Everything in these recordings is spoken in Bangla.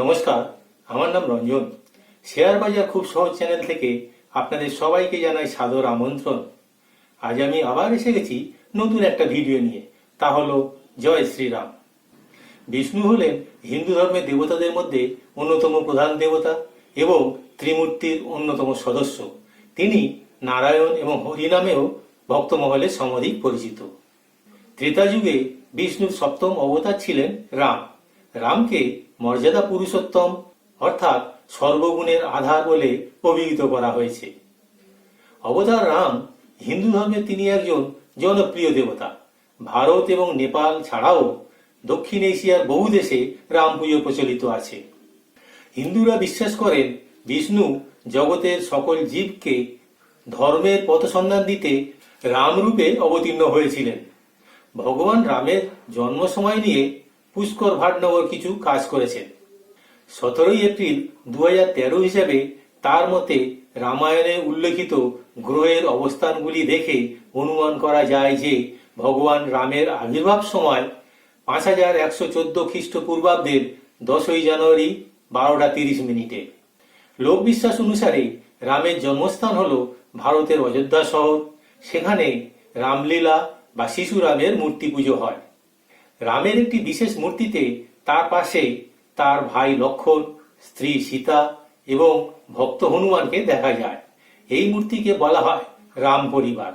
নমস্কার, আমার নাম রঞ্জন। শেয়ার বাজার খুব সহজ চ্যানেল থেকে আপনাদের সবাইকে জানাই সাদর আমন্ত্রণ। আজ আমি আবার এসে গেছি নতুন একটা ভিডিও নিয়ে, তা হলো জয় শ্রীরাম। বিষ্ণু হলেন হিন্দু ধর্মের দেবতাদের মধ্যে অন্যতম প্রধান দেবতা এবং ত্রিমূর্তির অন্যতম সদস্য। তিনি নারায়ণ এবং হরি হরিনামেও ভক্তমহলে সমধিক পরিচিত। ত্রেতা যুগে বিষ্ণুর সপ্তম অবতার ছিলেন রাম। রামকে মর্যাদা পুরুষোত্তম, অর্থাৎ সর্বগুণের আধার বলে অভিহিত করা হয়েছে। অবতার রাম হিন্দু ধর্মে তিনি একজন জনপ্রিয় দেবতা। ভারত এবং নেপাল ছাড়াও দক্ষিণ এশিয়ার বহু দেশে রাম পুজো প্রচলিত আছে। হিন্দুরা বিশ্বাস করেন বিষ্ণু জগতের সকল জীবকে ধর্মের পথসন্ধান দিতে রামরূপে অবতীর্ণ হয়েছিলেন। ভগবান রামের জন্ম সময় নিয়ে পুষ্কর ভাটনগর কিছু কাজ করেছেন। সতেরোই এপ্রিল দু তেরো হিসাবে তার মতে রামায়ণে উল্লেখিত গ্রহের অবস্থানগুলি দেখে অনুমান করা যায় যে ভগবান রামের আবির্ভাব সময় পাঁচ হাজার একশো চোদ্দ খ্রিস্টপূর্বাব্দের দশই জানুয়ারি বারোটা তিরিশ মিনিটে। লোক বিশ্বাস অনুসারে রামের জন্মস্থান হল ভারতের অযোধ্যা শহর। সেখানে রামলীলা বা শিশু রামের মূর্তি পুজো হয়। রামের একটি বিশেষ মূর্তিতে তার পাশে তার ভাই লক্ষণ, স্ত্রী সীতা এবং ভক্ত হনুমানকে দেখা যায়। এই মূর্তিকে বলা হয় রাম পরিবার।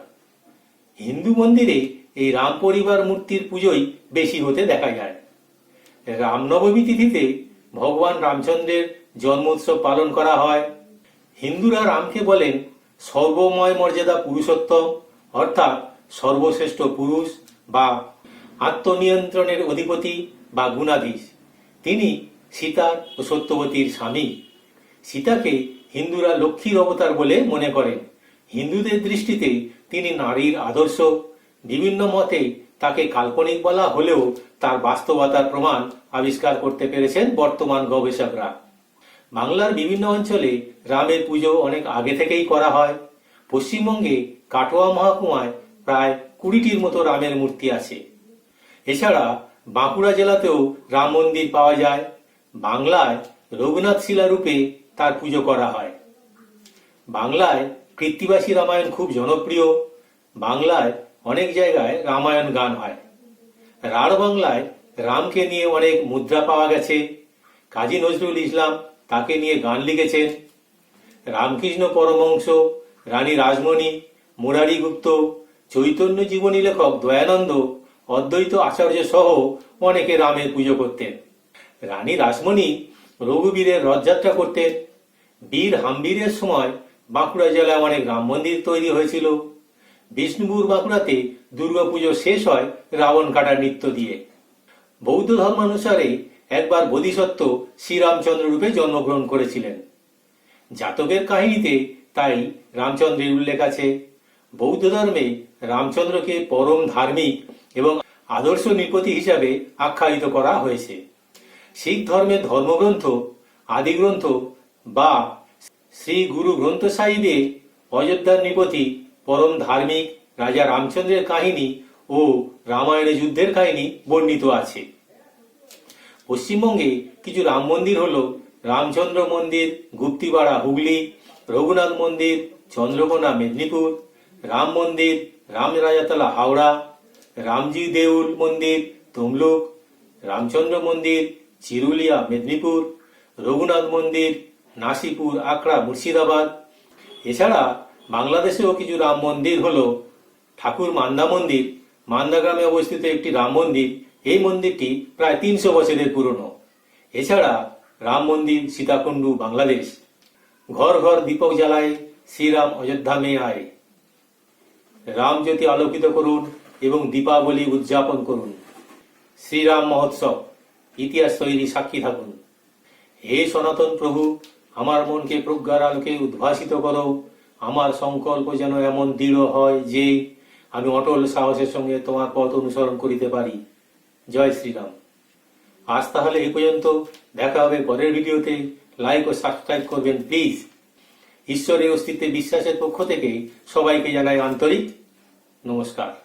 হিন্দু মন্দিরে এই রাম পরিবার মূর্তির পুজোই বেশি হতে দেখা যায়। রামনবমী তিথিতে ভগবান রামচন্দ্রের জন্মোৎসব পালন করা হয়। হিন্দুরা রামকে বলেন সর্বময় মর্যাদা পুরুষোত্তম, অর্থাৎ সর্বশ্রেষ্ঠ পুরুষ বা আত্মনিয়ন্ত্রণের অধিপতি বা গুণাধীশ। তিনি সীতার ও সত্যবতীর স্বামী। সীতাকে হিন্দুরা লক্ষ্মীর অবতার বলে মনে করেন। হিন্দুদের দৃষ্টিতে তিনি নারীর আদর্শ। বিভিন্ন মতে তাকে কাল্পনিক বলা হলেও তার বাস্তবতার প্রমাণ আবিষ্কার করতে পেরেছেন বর্তমান গবেষকরা। বাংলার বিভিন্ন অঞ্চলে রামের পুজো অনেক আগে থেকেই করা হয়। পশ্চিমবঙ্গে কাটোয়া মহকুমায় প্রায় কুড়িটির মতো রামের মূর্তি আছে। এছাড়া বাঁকুড়া জেলাতেও রাম মন্দির পাওয়া যায়। বাংলায় রঘুনাথ শিলা রূপে তার পুজো করা হয়। বাংলায় কৃত্তিবাসী রামায়ণ খুব জনপ্রিয়। বাংলায় অনেক জায়গায় রামায়ণ গান হয়। রাঢ় বাংলায় রামকে নিয়ে অনেক মুদ্রা পাওয়া গেছে। কাজী নজরুল ইসলাম তাকে নিয়ে গান লিখেছেন। রামকৃষ্ণ পরমহংস, রানী রাজমণি মুরারি গুপ্ত চৈতন্য জীবনী লেখক দয়ানন্দ অদ্বৈত আচার্য সহ অনেকে রামের পুজো করতেন। রানী রাসমণি রঘুবীরের রথযাত্রা করতেন। বীর হাম্বীরের সময় বাঁকুড়া জেলায় অনেক রাম মন্দির তৈরি হয়েছিল। বিষ্ণুপুর বাঁকুড়াতে দুর্গাপুজো শেষ হয় রাবণ কাটার নৃত্য দিয়ে। বৌদ্ধ ধর্মানুসারে একবার বোধিসত্ত্ব শ্রীরামচন্দ্র রূপে জন্মগ্রহণ করেছিলেন। জাতকের কাহিনীতে তাই রামচন্দ্রের উল্লেখ আছে। বৌদ্ধ ধর্মে রামচন্দ্রকে পরম ধার্মিক এবং আদর্শ নৃপতি হিসাবে আখ্যায়িত করা হয়েছে। শিখ ধর্মের ধর্মগ্রন্থ, আদিগ্রন্থ বা শ্রী গুরু গ্রন্থ সাহিবে অযোধ্যার নৃপতি, পরম ধার্মিক রাজা রামচন্দ্রের কাহিনী ও রামায়ণের যুদ্ধের কাহিনী বর্ণিত আছে। পশ্চিমবঙ্গে কিছু রাম মন্দির হল রামচন্দ্র মন্দির, গুপ্তিপাড়া হুগলি, রঘুনাথ মন্দির, চন্দ্রকোনা মেদিনীপুর, রাম মন্দির, রামরাজাতলা হাওড়া রামজি দেউল মন্দির তমলুক রামচন্দ্র মন্দির, চিরুলিয়া মেদিনীপুর, রঘুনাথ মন্দির, নাসিপুর আকড়া মুর্শিদাবাদ। এছাড়া বাংলাদেশেও কিছু রাম মন্দির হল ঠাকুর মান্দা মন্দির। মান্দা গ্রামে অবস্থিত একটি রাম মন্দির। এই মন্দিরটি প্রায় তিনশো বছরের পুরনো। এছাড়া রাম মন্দির সীতাকুণ্ডু, বাংলাদেশ। ঘর ঘর দীপক জ্বালায় শ্রীরাম অযোধ্যা মেয়ে আয়। রাম জ্যোতি আলোকিত করুন। এবং দীপাবলি উদযাপন করুন। শ্রীরাম মহোৎসব, ইতিহাস তৈরি সাক্ষী থাকুন। হে সনাতন প্রভু, আমার মনকে প্রজ্ঞার আলোকে উদ্ভাসিত করো। আমার সংকল্প যেন এমন দৃঢ় হয় যে, আমি অটল সাহসের সঙ্গে তোমার পথ অনুসরণ করিতে পারি। জয় শ্রীরাম। আজ তাহলে এই পর্যন্ত। দেখা হবে পরের ভিডিওতে। লাইক ও সাবস্ক্রাইব করবেন প্লিজ ঈশ্বরের অস্তিত্বে বিশ্বাসের পক্ষ থেকে সবাইকে জানাই আন্তরিক নমস্কার।